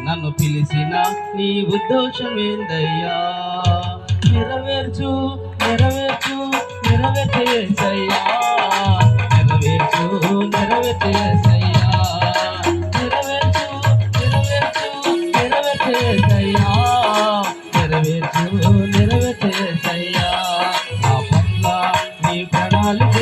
నన్ను పిలిచిన నీ ఉద్దేశమేందయ్యా? నెరవేర్చు నెరవేర్చు నెరవేర్చేసయ్యా. నెరవేర్చు నెరవేర్చేసయ్యా. నెరవేర్చు నెరవేర్చు నెరవేర్చేసయ్యా. నెరవేర్చు నెరవేర్చేసయ్యా. నా పట్ల నీ ప్రణాళిక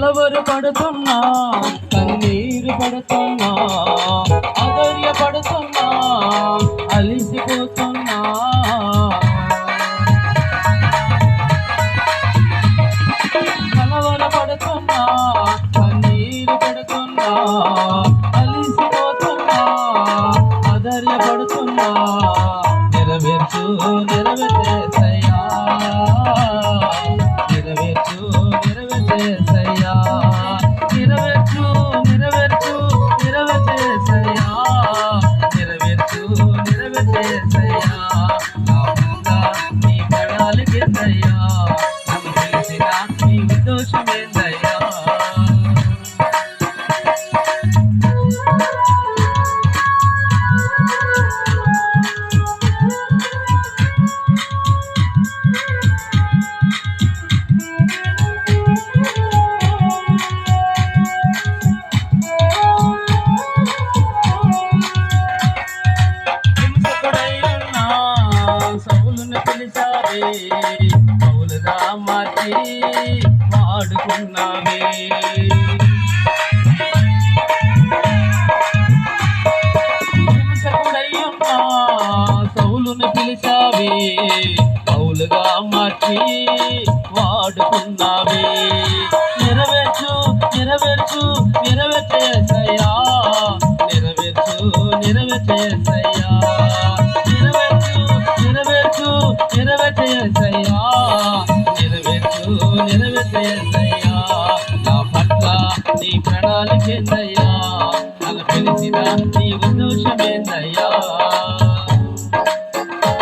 కలవరు పడుతున్నా కన్నీరు పడుతున్నా. నా ముంద సౌలుని పౌలుగా మార్చి వాడుకున్నావే హింసకుడైన పిలిచావే. పౌలుగా మార్చి వాడుకున్నావే నెరవేర్చు నెరవేర్చు నెరవేర్చేసయ్యా. నెరవేర్చు నెరవేర్చేసయ్యా. నెరవేర్చయ్యా నా పట్ల నీ ప్రణాళిక